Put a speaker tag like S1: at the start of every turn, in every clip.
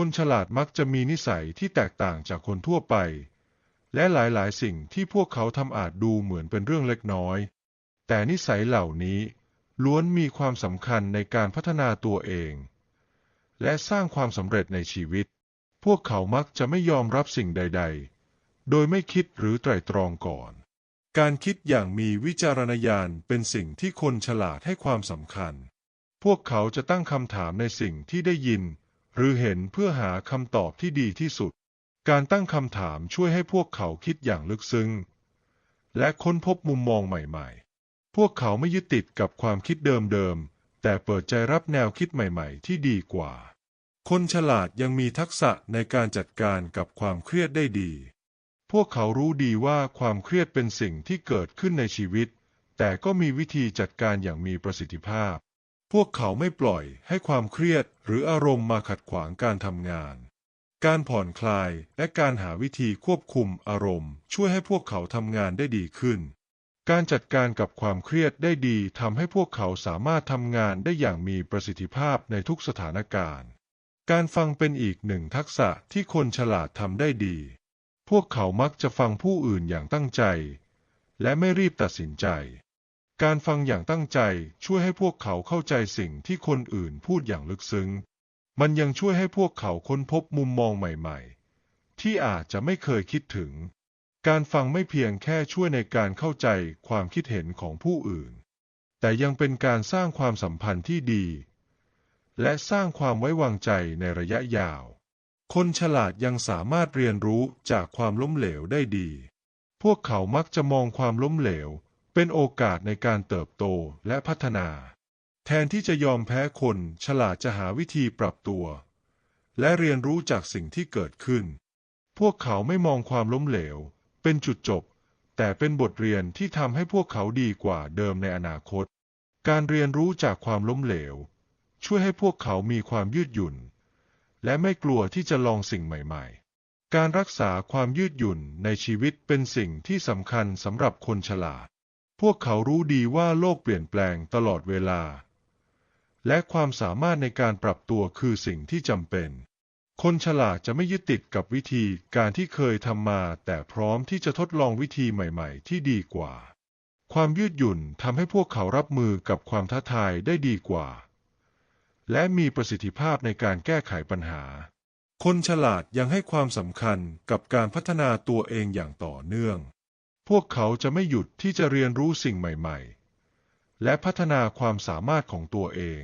S1: คนฉลาดมักจะมีนิสัยที่แตกต่างจากคนทั่วไป และหลายๆ สิ่งที่พวกเขาทำอาจดูเหมือนเป็นเรื่องเล็กน้อย แต่นิสัยเหล่านี้ล้วนมีความสำคัญในการพัฒนาตัวเอง และสร้างความสำเร็จในชีวิต พวกเขามักจะไม่ยอมรับสิ่งใด ๆ โดยไม่คิดหรือไตร่ตรองก่อน การคิดอย่างมีวิจารณญาณเป็นสิ่งที่คนฉลาดให้ความสำคัญ พวกเขาจะตั้งคำถามในสิ่งที่ได้ยิน หรือเห็นเพื่อหาคำตอบที่ดีที่สุด การตั้งคำถามช่วยให้พวกเขาคิดอย่างลึกซึ้ง และค้นพบมุมมองใหม่ๆ พวกเขาไม่ยึดติดกับความคิดเดิมๆ แต่เปิดใจรับแนวคิดใหม่ๆ ที่ดีกว่า คนฉลาดยังมีทักษะในการจัดการกับความเครียดได้ดี พวกเขารู้ดีว่าความเครียดเป็นสิ่งที่เกิดขึ้นในชีวิต แต่ก็มีวิธีจัดการอย่างมีประสิทธิภาพ พวกเขาไม่ปล่อยให้ความเครียดหรืออารมณ์มาขัดขวางการทำงาน การผ่อนคลายและการหาวิธีควบคุมอารมณ์ ช่วยให้พวกเขาทำงานได้ดีขึ้น การจัดการกับความเครียดได้ดีทำให้พวกเขาสามารถทำงานได้อย่างมีประสิทธิภาพในทุกสถานการณ์ การฟังเป็นอีกหนึ่งทักษะที่คนฉลาดทำได้ดี พวกเขามักจะฟังผู้อื่นอย่างตั้งใจ และไม่รีบตัดสินใจ การฟังอย่างตั้งใจช่วยให้พวกเขาเข้าใจสิ่งที่คนอื่นพูดอย่างลึกซึ้ง มันยังช่วยให้พวกเขาค้นพบมุมมองใหม่ๆ ที่อาจจะไม่เคยคิดถึง การฟังไม่เพียงแค่ช่วยในการเข้าใจความคิดเห็นของผู้อื่น แต่ยังเป็นการสร้างความสัมพันธ์ที่ดี และสร้างความไว้วางใจในระยะยาว คนฉลาดยังสามารถเรียนรู้จากความล้มเหลวได้ดี พวกเขามักจะมองความล้มเหลว เป็นโอกาสในการเติบโตและพัฒนา แทนที่จะยอมแพ้คนฉลาดจะหาวิธีปรับตัว และเรียนรู้จากสิ่งที่เกิดขึ้น พวกเขาไม่มองความล้มเหลว เป็นจุดจบ แต่เป็นบทเรียนที่ทำให้พวกเขาดีกว่าเดิมในอนาคต การเรียนรู้จากความล้มเหลว ช่วยให้พวกเขามีความยืดหยุ่น และไม่กลัวที่จะลองสิ่งใหม่ ๆการรักษาความยืดหยุ่นในชีวิตเป็นสิ่งที่สำคัญสำหรับคนฉลาด พวกเขารู้ดีว่าโลกเปลี่ยนแปลงตลอดเวลา และความสามารถในการปรับตัวคือสิ่งที่จำเป็น คนฉลาดจะไม่ยึดติดกับวิธีการที่เคยทำมา แต่พร้อมที่จะทดลองวิธีใหม่ๆ ที่ดีกว่า ความยืดหยุ่นทำให้พวกเขารับมือกับความท้าทายได้ดีกว่า และมีประสิทธิภาพในการแก้ไขปัญหา คนฉลาดยังให้ความสำคัญกับการพัฒนาตัวเองอย่างต่อเนื่อง พวกเขาจะไม่หยุดที่จะเรียนรู้สิ่งใหม่ๆ และพัฒนาความสามารถของตัวเอง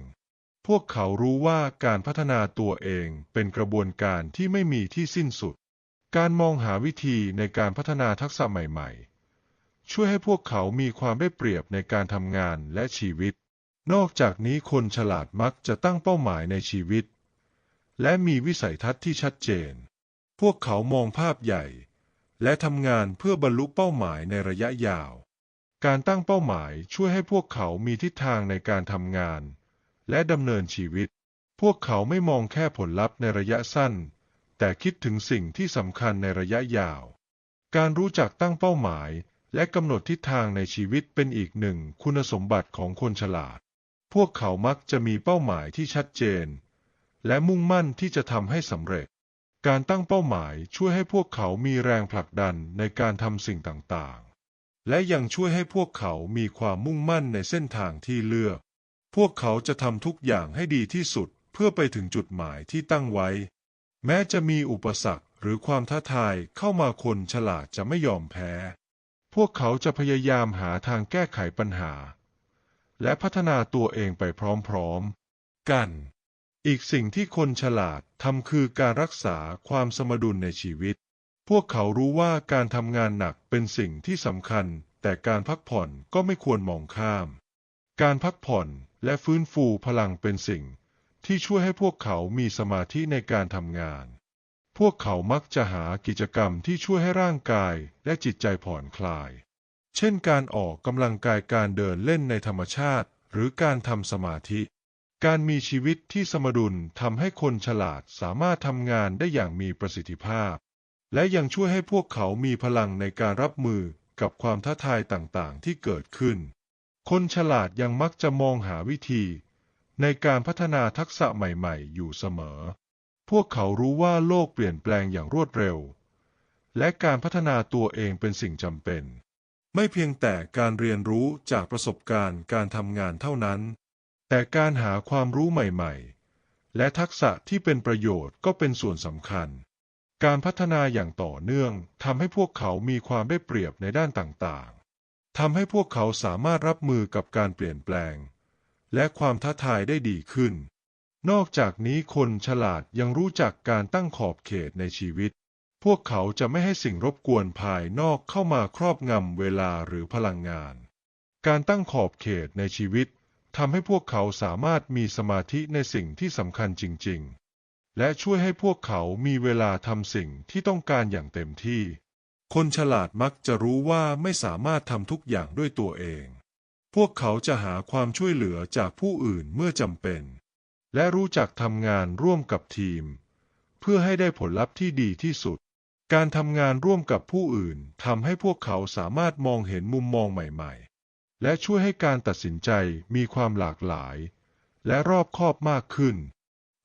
S1: พวกเขารู้ว่าการพัฒนาตัวเองเป็นกระบวนการที่ไม่มีที่สิ้นสุด การมองหาวิธีในการพัฒนาทักษะใหม่ๆ ช่วยให้พวกเขามีความได้เปรียบในการทำงานและชีวิต นอกจากนี้คนฉลาดมักจะตั้งเป้าหมายในชีวิต และมีวิสัยทัศน์ที่ชัดเจน พวกเขามองภาพใหญ่ และทำงานเพื่อบรรลุเป้าหมายในระยะยาว การตั้งเป้าหมายช่วยให้พวกเขามีทิศทางในการทำงาน และดำเนินชีวิต พวกเขาไม่มองแค่ผลลัพธ์ในระยะสั้น แต่คิดถึงสิ่งที่สำคัญในระยะยาว การรู้จักตั้งเป้าหมายและกำหนดทิศทางในชีวิตเป็นอีกหนึ่งคุณสมบัติของคนฉลาด พวกเขามักจะมีเป้าหมายที่ชัดเจน และมุ่งมั่นที่จะทำให้สำเร็จ การตั้งเป้าหมายช่วยให้พวกเขามีแรงผลักดันในการทำสิ่งต่างๆ และยังช่วยให้พวกเขามีความมุ่งมั่นในเส้นทางที่เลือก พวกเขาจะทำทุกอย่างให้ดีที่สุดเพื่อไปถึงจุดหมายที่ตั้งไว้ แม้จะมีอุปสรรคหรือความท้าทายเข้ามาคนฉลาดจะไม่ยอมแพ้ พวกเขาจะพยายามหาทางแก้ไขปัญหา และพัฒนาตัวเองไปพร้อมๆ กัน อีกสิ่งที่คนฉลาดทำคือการรักษาความสมดุลในชีวิต พวกเขารู้ว่าการทำงานหนักเป็นสิ่งที่สำคัญ แต่การพักผ่อนก็ไม่ควรมองข้าม การพักผ่อนและฟื้นฟูพลังเป็นสิ่ง ที่ช่วยให้พวกเขามีสมาธิในการทำงาน พวกเขามักจะหากิจกรรมที่ช่วยให้ร่างกายและจิตใจผ่อนคลาย เช่นการออกกำลังกายการเดินเล่นในธรรมชาติ หรือการทำสมาธิ การมีชีวิตที่สมดุลทำให้คนฉลาดสามารถทำงานได้อย่างมีประสิทธิภาพ และยังช่วยให้พวกเขามีพลังในการรับมือกับความท้าทายต่างๆ ที่เกิดขึ้น คนฉลาดยังมักจะมองหาวิธี ในการพัฒนาทักษะใหม่ๆ อยู่เสมอ พวกเขารู้ว่าโลกเปลี่ยนแปลงอย่างรวดเร็ว และการพัฒนาตัวเองเป็นสิ่งจำเป็น ไม่เพียงแต่การเรียนรู้จากประสบการณ์การทำงานเท่านั้น แต่การหาความรู้ใหม่ๆ และทักษะที่เป็นประโยชน์ก็เป็นส่วนสำคัญ การพัฒนาอย่างต่อเนื่องทำให้พวกเขามีความได้เปรียบในด้านต่างๆทำให้พวกเขาสามารถรับมือกับการเปลี่ยนแปลง และความท้าทายได้ดีขึ้น นอกจากนี้คนฉลาดยังรู้จักการตั้งขอบเขตในชีวิต พวกเขาจะไม่ให้สิ่งรบกวนภายนอกเข้ามาครอบงำเวลาหรือพลังงานการตั้งขอบเขตในชีวิต ทำให้พวกเขาสามารถมีสมาธิในสิ่งที่สำคัญจริง ๆ และช่วยให้พวกเขามีเวลาทำสิ่งที่ต้องการอย่างเต็มที่ คนฉลาดมักจะรู้ว่าไม่สามารถทำทุกอย่างด้วยตัวเอง พวกเขาจะหาความช่วยเหลือจากผู้อื่นเมื่อจำเป็น และรู้จักทำงานร่วมกับทีม เพื่อให้ได้ผลลัพธ์ที่ดีที่สุด การทำงานร่วมกับผู้อื่นทำให้พวกเขาสามารถมองเห็นมุมมองใหม่ ๆ และช่วยให้การตัดสินใจมีความหลากหลาย และรอบคอบมากขึ้น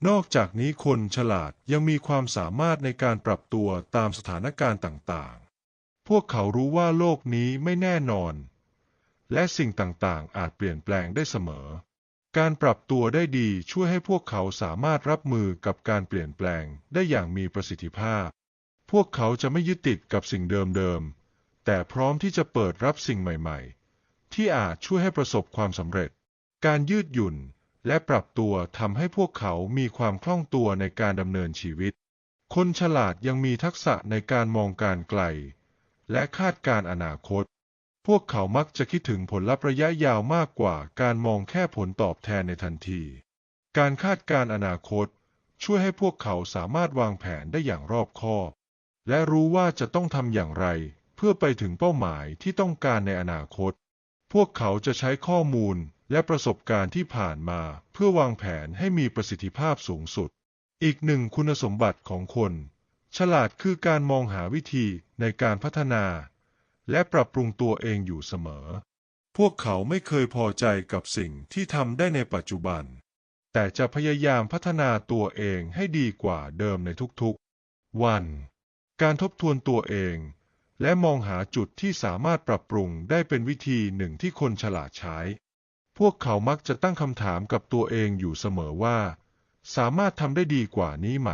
S1: นอกจากนี้คนฉลาดยังมีความสามารถในการปรับตัวตามสถานการณ์ต่างๆ พวกเขารู้ว่าโลกนี้ไม่แน่นอน และสิ่งต่างๆ อาจเปลี่ยนแปลงได้เสมอ การปรับตัวได้ดีช่วยให้พวกเขาสามารถรับมือกับการเปลี่ยนแปลงได้อย่างมีประสิทธิภาพ พวกเขาจะไม่ยึดติดกับสิ่งเดิมๆ แต่พร้อมที่จะเปิดรับสิ่งใหม่ ๆ ที่อาจช่วยให้ประสบความสำเร็จ การยืดหยุ่นและปรับตัวทำให้พวกเขามีความคล่องตัวในการดำเนินชีวิต คนฉลาดยังมีทักษะในการมองการไกล และคาดการณ์อนาคต พวกเขามักจะคิดถึงผลลัพธ์ระยะยาวมากกว่าการมองแค่ผลตอบแทนในทันที การคาดการณ์อนาคต ช่วยให้พวกเขาสามารถวางแผนได้อย่างรอบคอบ และรู้ว่าจะต้องทำอย่างไร เพื่อไปถึงเป้าหมายที่ต้องการในอนาคต พวกเขาจะใช้ข้อมูลและประสบการณ์ที่ผ่านมาเพื่อวางแผนให้มีประสิทธิภาพสูงสุด อีกหนึ่งคุณสมบัติของคน ฉลาดคือการมองหาวิธีในการพัฒนา และปรับปรุงตัวเองอยู่เสมอ พวกเขาไม่เคยพอใจกับสิ่งที่ทำได้ในปัจจุบัน แต่จะพยายามพัฒนาตัวเองให้ดีกว่าเดิมในทุกๆ วัน การทบทวนตัวเอง และมองหาจุดที่สามารถปรับปรุงได้เป็นวิธีหนึ่งที่คนฉลาดใช้ พวกเขามักจะตั้งคำถามกับตัวเองอยู่เสมอว่า สามารถทำได้ดีกว่านี้ไหม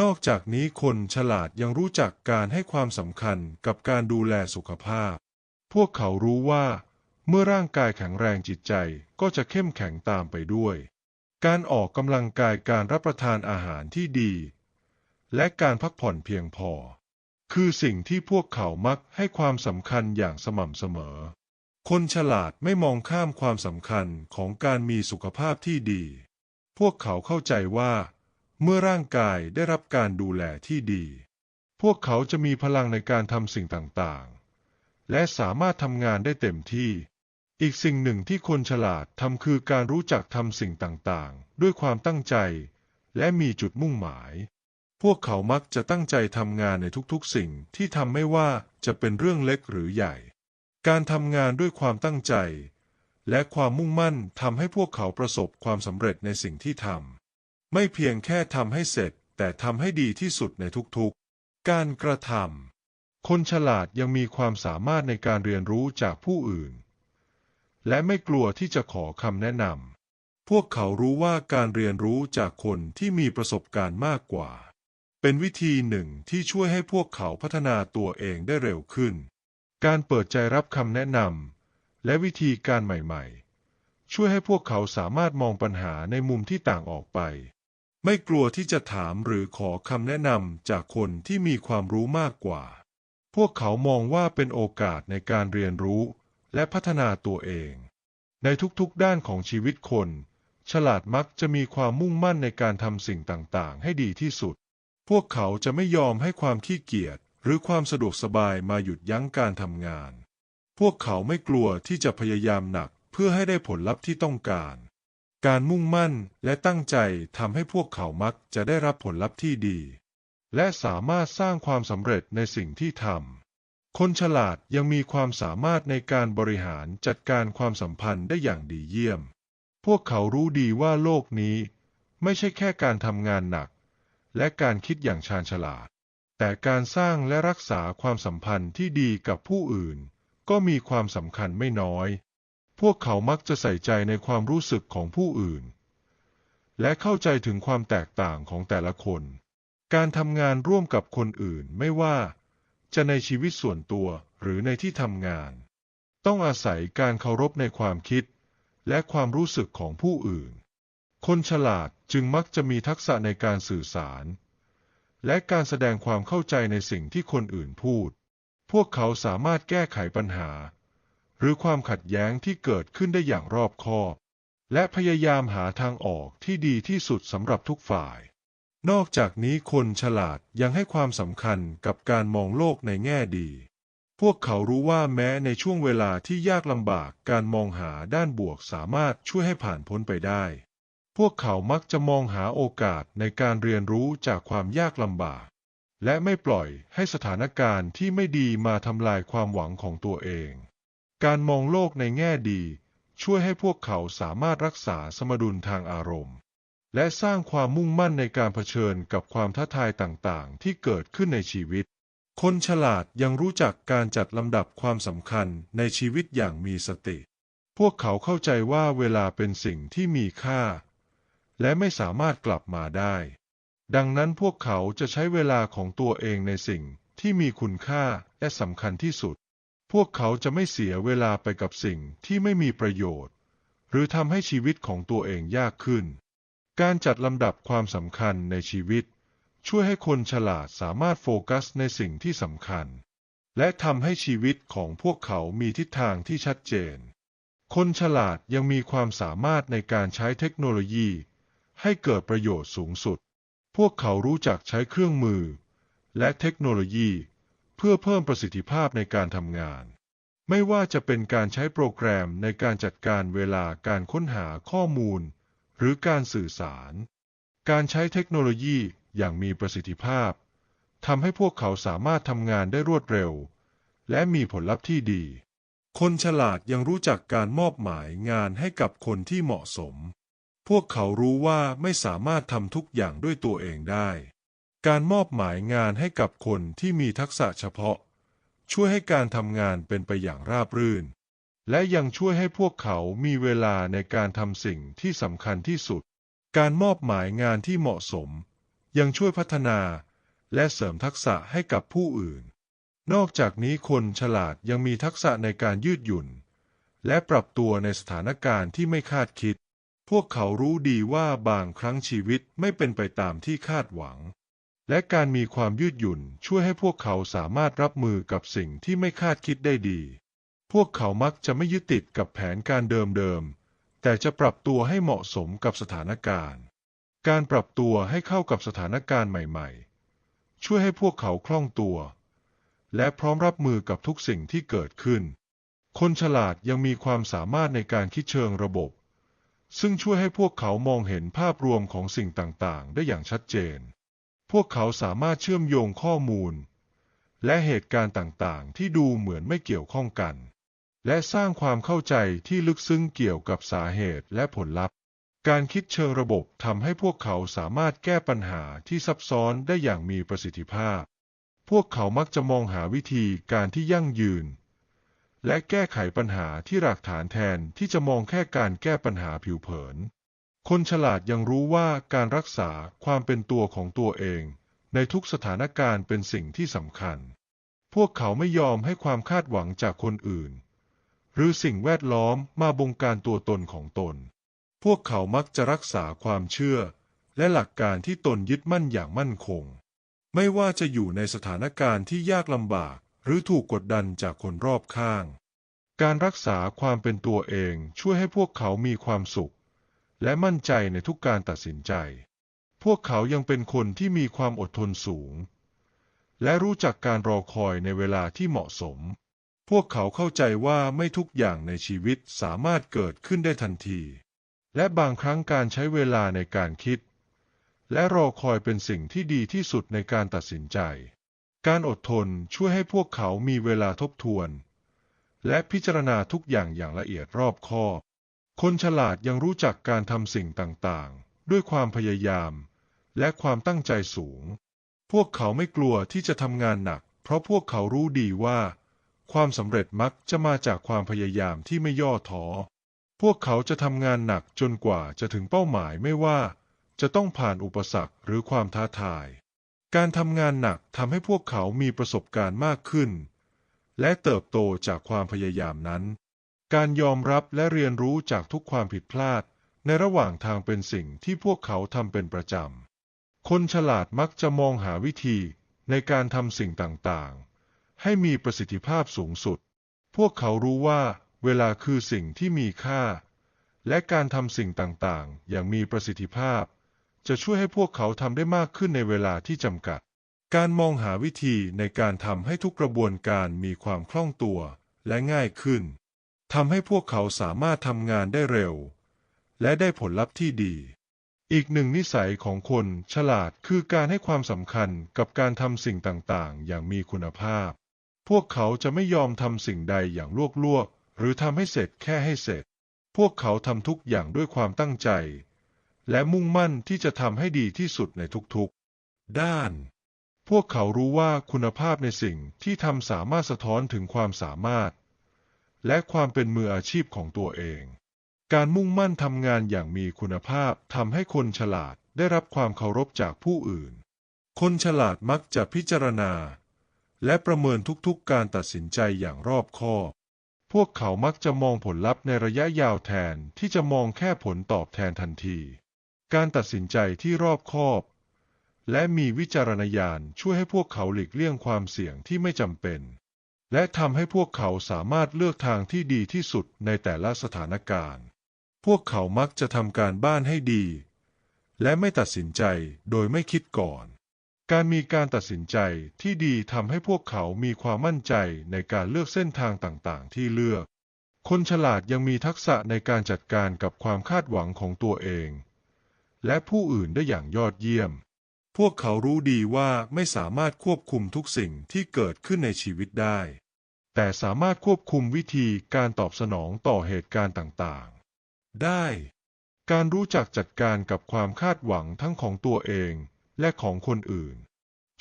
S1: นอกจากนี้คนฉลาดยังรู้จักการให้ความสำคัญกับการดูแลสุขภาพ พวกเขารู้ว่า เมื่อร่างกายแข็งแรงจิตใจก็จะเข้มแข็งตามไปด้วย การออกกำลังกายการรับประทานอาหารที่ดี และการพักผ่อนเพียงพอ คือสิ่งที่พวกเขามักให้ความสำคัญอย่างสม่ำเสมอ คนฉลาดไม่มองข้ามความสำคัญของการมีสุขภาพที่ดี พวกเขาเข้าใจว่า เมื่อร่างกายได้รับการดูแลที่ดี พวกเขาจะมีพลังในการทำสิ่งต่างๆ และสามารถทำงานได้เต็มที่ อีกสิ่งหนึ่งที่คนฉลาดทำคือการรู้จักทำสิ่งต่างๆ ด้วยความตั้งใจ และมีจุดมุ่งหมาย พวกเขามักจะตั้งใจทำงานในทุกๆ สิ่งที่ทำไม่ว่าจะเป็นเรื่องเล็กหรือใหญ่ การทำงานด้วยความตั้งใจ และความมุ่งมั่นทำให้พวกเขาประสบความสำเร็จในสิ่งที่ทำไม่เพียงแค่ทำให้เสร็จ แต่ทำให้ดีที่สุดในทุกๆ การกระทำคนฉลาดยังมีความสามารถในการเรียนรู้จากผู้อื่น และไม่กลัวที่จะขอคำแนะนำพวกเขารู้ว่าการเรียนรู้จากคนที่มีประสบการณ์มากกว่า เป็นวิธีหนึ่งที่ช่วยให้พวกเขาพัฒนาตัวเองได้เร็วขึ้น การเปิดใจรับคำแนะนำและวิธีการใหม่ๆ ช่วยให้พวกเขาสามารถมองปัญหาในมุมที่ต่างออกไป ไม่กลัวที่จะถามหรือขอคำแนะนำจากคนที่มีความรู้มากกว่า พวกเขามองว่าเป็นโอกาสในการเรียนรู้และพัฒนาตัวเอง ในทุกๆด้านของชีวิตคน ฉลาดมักจะมีความมุ่งมั่นในการทำสิ่งต่างๆ ให้ดีที่สุด พวกเขาจะไม่ยอมให้ความขี้เกียจหรือความสะดวกสบายมาหยุดยั้งการทำงาน พวกเขาไม่กลัวที่จะพยายามหนักเพื่อให้ได้ผลลัพธ์ที่ต้องการ การมุ่งมั่นและตั้งใจทำให้พวกเขามักจะได้รับผลลัพธ์ที่ดี และสามารถสร้างความสำเร็จในสิ่งที่ทำ คนฉลาดยังมีความสามารถในการบริหารจัดการความสัมพันธ์ได้อย่างดีเยี่ยม พวกเขารู้ดีว่าโลกนี้ ไม่ใช่แค่การทำงานหนัก และการคิดอย่างชาญฉลาด แต่การสร้างและรักษาความสัมพันธ์ที่ดีกับผู้อื่น ก็มีความสำคัญไม่น้อย พวกเขามักจะใส่ใจในความรู้สึกของผู้อื่น และเข้าใจถึงความแตกต่างของแต่ละคน การทำงานร่วมกับคนอื่นไม่ว่า จะในชีวิตส่วนตัวหรือในที่ทำงาน ต้องอาศัยการเคารพในความคิด และความรู้สึกของผู้อื่น คนฉลาดจึงมักจะมีทักษะในการสื่อสาร และการแสดงความเข้าใจในสิ่งที่คนอื่นพูด พวกเขาสามารถแก้ไขปัญหา หรือความขัดแย้งที่เกิดขึ้นได้อย่างรอบคอบ และพยายามหาทางออกที่ดีที่สุดสำหรับทุกฝ่าย นอกจากนี้คนฉลาดยังให้ความสำคัญกับการมองโลกในแง่ดี พวกเขารู้ว่าแม้ในช่วงเวลาที่ยากลำบากการมองหาด้านบวกสามารถช่วยให้ผ่านพ้นไปได้ พวกเขามักจะมองหาโอกาสในการเรียนรู้จากความยากลำบาก และไม่ปล่อยให้สถานการณ์ที่ไม่ดีมาทำลายความหวังของตัวเอง การมองโลกในแง่ดี ช่วยให้พวกเขาสามารถรักษาสมดุลทางอารมณ์ และสร้างความมุ่งมั่นในการเผชิญกับความท้าทายต่างๆ ที่เกิดขึ้นในชีวิต คนฉลาดยังรู้จักการจัดลำดับความสำคัญในชีวิตอย่างมีสติ พวกเขาเข้าใจว่าเวลาเป็นสิ่งที่มีค่า และไม่สามารถกลับมาได้ ดังนั้นพวกเขาจะใช้เวลาของตัวเองในสิ่งที่มีคุณค่าและสำคัญที่สุด พวกเขาจะไม่เสียเวลาไปกับสิ่งที่ไม่มีประโยชน์ หรือทำให้ชีวิตของตัวเองยากขึ้น การจัดลำดับความสำคัญในชีวิต ช่วยให้คนฉลาดสามารถโฟกัสในสิ่งที่สำคัญ และทำให้ชีวิตของพวกเขามีทิศทางที่ชัดเจน คนฉลาดยังมีความสามารถในการใช้เทคโนโลยี ให้เกิดประโยชน์สูงสุด พวกเขารู้จักใช้เครื่องมือ และเทคโนโลยี เพื่อเพิ่มประสิทธิภาพในการทำงาน ไม่ว่าจะเป็นการใช้โปรแกรมในการจัดการเวลาการค้นหาข้อมูล หรือการสื่อสาร การใช้เทคโนโลยีอย่างมีประสิทธิภาพทำให้พวกเขาสามารถทำงานได้รวดเร็ว และมีผลลัพธ์ที่ดี คนฉลาดยังรู้จักการมอบหมายงานให้กับคนที่เหมาะสม พวกเขารู้ว่าไม่สามารถทำทุกอย่างด้วยตัวเองได้ การมอบหมายงานให้กับคนที่มีทักษะเฉพาะ ช่วยให้การทำงานเป็นไปอย่างราบรื่น และยังช่วยให้พวกเขามีเวลาในการทำสิ่งที่สำคัญที่สุด การมอบหมายงานที่เหมาะสม ยังช่วยพัฒนาและเสริมทักษะให้กับผู้อื่น นอกจากนี้คนฉลาดยังมีทักษะในการยืดหยุ่น และปรับตัวในสถานการณ์ที่ไม่คาดคิด พวกเขารู้ดีว่าบางครั้งชีวิตไม่เป็นไปตามที่คาดหวัง และการมีความยืดหยุ่นช่วยให้พวกเขาสามารถรับมือกับสิ่งที่ไม่คาดคิดได้ดี พวกเขามักจะไม่ยึดติดกับแผนการเดิมๆ แต่จะปรับตัวให้เหมาะสมกับสถานการณ์ การปรับตัวให้เข้ากับสถานการณ์ใหม่ๆ ช่วยให้พวกเขาคล่องตัว และพร้อมรับมือกับทุกสิ่งที่เกิดขึ้น คนฉลาดยังมีความสามารถในการคิดเชิงระบบ ซึ่งช่วยให้พวกเขามองเห็นภาพรวมของสิ่งต่างๆ ได้อย่างชัดเจน พวกเขาสามารถเชื่อมโยงข้อมูล และเหตุการณ์ต่างๆ ที่ดูเหมือนไม่เกี่ยวข้องกัน และสร้างความเข้าใจที่ลึกซึ้งเกี่ยวกับสาเหตุและผลลัพธ์ การคิดเชิงระบบทำให้พวกเขาสามารถแก้ปัญหาที่ซับซ้อนได้อย่างมีประสิทธิภาพ พวกเขามักจะมองหาวิธีการที่ยั่งยืน และแก้ไขปัญหาที่หลักฐานแทนที่จะมองแค่การแก้ปัญหาผิวเผิน คนฉลาดยังรู้ว่าการรักษาความเป็นตัวของตัวเอง ในทุกสถานการณ์เป็นสิ่งที่สำคัญ พวกเขาไม่ยอมให้ความคาดหวังจากคนอื่น หรือสิ่งแวดล้อมมาบงการตัวตนของตน พวกเขามักจะรักษาความเชื่อ และหลักการที่ตนยึดมั่นอย่างมั่นคง ไม่ว่าจะอยู่ในสถานการณ์ที่ยากลำบาก หรือถูกกดดันจากคนรอบข้าง การรักษาความเป็นตัวเองช่วยให้พวกเขามีความสุข และมั่นใจในทุกการตัดสินใจ พวกเขายังเป็นคนที่มีความอดทนสูง และรู้จักการรอคอยในเวลาที่เหมาะสม พวกเขาเข้าใจว่าไม่ทุกอย่างในชีวิตสามารถเกิดขึ้นได้ทันที และบางครั้งการใช้เวลาในการคิด และรอคอยเป็นสิ่งที่ดีที่สุดในการตัดสินใจ การอดทนช่วยให้พวกเขามีเวลาทบทวน และพิจารณาทุกอย่างอย่างละเอียดรอบคอบ คนฉลาดยังรู้จักการทำสิ่งต่างๆ ด้วยความพยายาม และความตั้งใจสูง พวกเขาไม่กลัวที่จะทำงานหนัก เพราะพวกเขารู้ดีว่า ความสำเร็จมักจะมาจากความพยายามที่ไม่ย่อท้อ พวกเขาจะทำงานหนักจนกว่าจะถึงเป้าหมายไม่ว่า จะต้องผ่านอุปสรรคหรือความท้าทาย การทำงานหนักทำให้พวกเขามีประสบการณ์มากขึ้น และเติบโตจากความพยายามนั้น การยอมรับและเรียนรู้จากทุกความผิดพลาด ในระหว่างทางเป็นสิ่งที่พวกเขาทำเป็นประจำ คนฉลาดมักจะมองหาวิธีในการทำสิ่งต่างๆ ให้มีประสิทธิภาพสูงสุด พวกเขารู้ว่าเวลาคือสิ่งที่มีค่า และการทำสิ่งต่างๆ อย่างมีประสิทธิภาพ จะช่วยให้พวกเขาทำได้มากขึ้นในเวลาที่จำกัด การมองหาวิธีในการทำให้ทุกกระบวนการมีความคล่องตัวและง่ายขึ้นทำให้พวกเขาสามารถทำงานได้เร็ว และได้ผลลัพธ์ที่ดี อีกหนึ่งนิสัยของคนฉลาดคือการให้ความสำคัญกับการทำสิ่งต่างๆ อย่างมีคุณภาพ พวกเขาจะไม่ยอมทำสิ่งใดอย่างลวกๆ หรือทำให้เสร็จแค่ให้เสร็จ พวกเขาทำทุกอย่างด้วยความตั้งใจ และมุ่งมั่นที่จะทำให้ดีที่สุดในทุกๆ ด้าน พวกเขารู้ว่าคุณภาพในสิ่งที่ทำสามารถสะท้อนถึงความสามารถ และความเป็นมืออาชีพของตัวเอง การมุ่งมั่นทำงานอย่างมีคุณภาพทำให้คนฉลาดได้รับความเคารพจากผู้อื่น คนฉลาดมักจะพิจารณา และประเมินทุกๆ การตัดสินใจอย่างรอบคอบพวกเขามักจะมองผลลัพธ์ในระยะยาวแทนที่จะมองแค่ผลตอบแทนทันที การตัดสินใจที่รอบคอบ และมีวิจารณญาณช่วยให้พวกเขาหลีกเลี่ยงความเสี่ยงที่ไม่จำเป็น และทำให้พวกเขาสามารถเลือกทางที่ดีที่สุดในแต่ละสถานการณ์ พวกเขามักจะทำการบ้านให้ดี และไม่ตัดสินใจโดยไม่คิดก่อน การมีการตัดสินใจที่ดีทำให้พวกเขามีความมั่นใจในการเลือกเส้นทางต่างๆ ที่เลือก คนฉลาดยังมีทักษะในการจัดการกับความคาดหวังของตัวเอง และผู้อื่นได้อย่างยอดเยี่ยม พวกเขารู้ดีว่าไม่สามารถควบคุมทุกสิ่งที่เกิดขึ้นในชีวิตได้ แต่สามารถควบคุมวิธีการตอบสนองต่อเหตุการณ์ต่างๆ ได้ การรู้จักจัดการกับความคาดหวังทั้งของตัวเองและของคนอื่น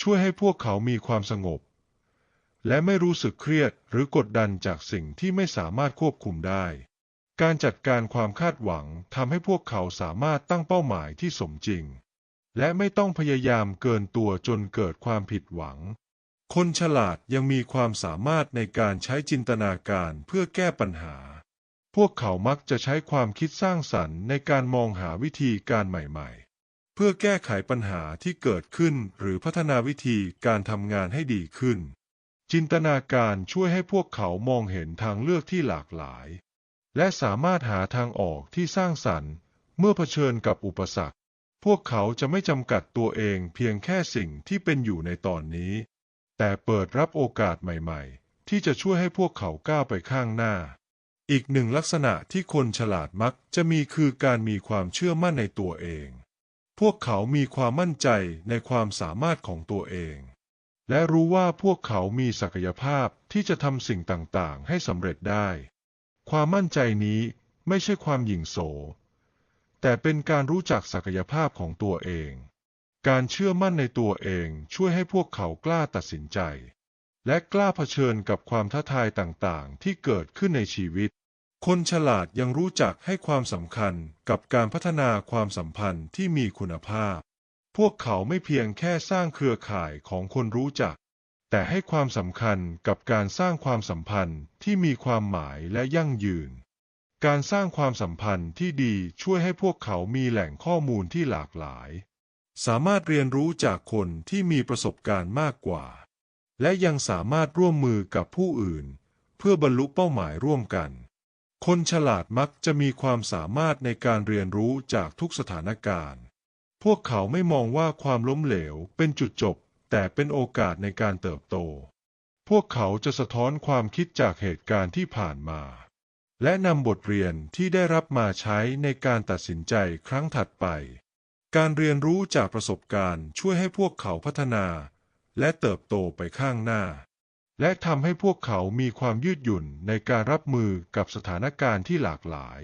S1: ช่วยให้พวกเขามีความสงบ และไม่รู้สึกเครียดหรือกดดันจากสิ่งที่ไม่สามารถควบคุมได้ การจัดการความคาดหวังทำให้พวกเขาสามารถตั้งเป้าหมายที่สมจริง และไม่ต้องพยายามเกินตัวจนเกิดความผิดหวัง คนฉลาดยังมีความสามารถในการใช้จินตนาการเพื่อแก้ปัญหา พวกเขามักจะใช้ความคิดสร้างสรรค์ในการมองหาวิธีการใหม่ๆ เพื่อแก้ไขปัญหาที่เกิดขึ้นหรือพัฒนาวิธีการทำงานให้ดีขึ้น จินตนาการช่วยให้พวกเขามองเห็นทางเลือกที่หลากหลาย และสามารถหาทางออกที่สร้างสรรค์ เมื่อเผชิญกับอุปสรรค พวกเขาจะไม่จำกัดตัวเองเพียงแค่สิ่งที่เป็นอยู่ในตอนนี้ แต่เปิดรับโอกาสใหม่ ๆ ที่จะช่วยให้พวกเขาก้าวไปข้างหน้า อีกหนึ่งลักษณะที่คนฉลาดมักจะมีคือการมีความเชื่อมั่นในตัวเอง พวกเขามีความมั่นใจในความสามารถของตัวเอง และรู้ว่าพวกเขามีศักยภาพที่จะทำสิ่งต่างๆ ให้สำเร็จได้ ความมั่นใจนี้ไม่ใช่ความหยิ่งโส แต่เป็นการรู้จักศักยภาพของตัวเอง การเชื่อมั่นในตัวเองช่วยให้พวกเขากล้าตัดสินใจ และกล้าเผชิญกับความท้าทายต่างๆ ที่เกิดขึ้นในชีวิต คนฉลาดยังรู้จักให้ความสำคัญกับการพัฒนาความสัมพันธ์ที่มีคุณภาพ พวกเขาไม่เพียงแค่สร้างเครือข่ายของคนรู้จัก แต่ให้ความสำคัญกับการสร้างความสัมพันธ์ที่มีความหมายและยั่งยืน การสร้างความสัมพันธ์ที่ดีช่วยให้พวกเขามีแหล่งข้อมูลที่หลากหลาย สามารถเรียนรู้จากคนที่มีประสบการณ์มากกว่า และยังสามารถร่วมมือกับผู้อื่น เพื่อบรรลุเป้าหมายร่วมกัน คนฉลาดมักจะมีความสามารถในการเรียนรู้จากทุกสถานการณ์ พวกเขาไม่มองว่าความล้มเหลวเป็นจุดจบ แต่เป็นโอกาสในการเติบโต พวกเขาจะสะท้อนความคิดจากเหตุการณ์ที่ผ่านมา และนำบทเรียนที่ได้รับมาใช้ในการตัดสินใจครั้งถัดไป การเรียนรู้จากประสบการณ์ช่วยให้พวกเขาพัฒนา และเติบโตไปข้างหน้า และทำให้พวกเขามีความยืดหยุ่นในการรับมือกับสถานการณ์ที่หลากหลาย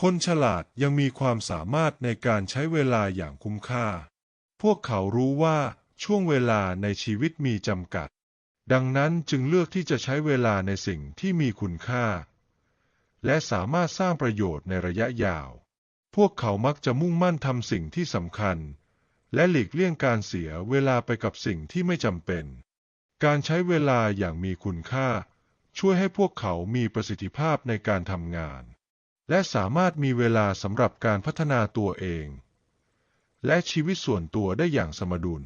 S1: คนฉลาดยังมีความสามารถในการใช้เวลาอย่างคุ้มค่า พวกเขารู้ว่า ช่วงเวลาในชีวิตมีจำกัด ดังนั้นจึงเลือกที่จะใช้เวลาในสิ่งที่มีคุณค่า และสามารถสร้างประโยชน์ในระยะยาว พวกเขามักจะมุ่งมั่นทำสิ่งที่สำคัญ และหลีกเลี่ยงการเสียเวลาไปกับสิ่งที่ไม่จำเป็น การใช้เวลาอย่างมีคุณค่า ช่วยให้พวกเขามีประสิทธิภาพในการทำงาน และสามารถมีเวลาสำหรับการพัฒนาตัวเอง และชีวิตส่วนตัวได้อย่างสมดุล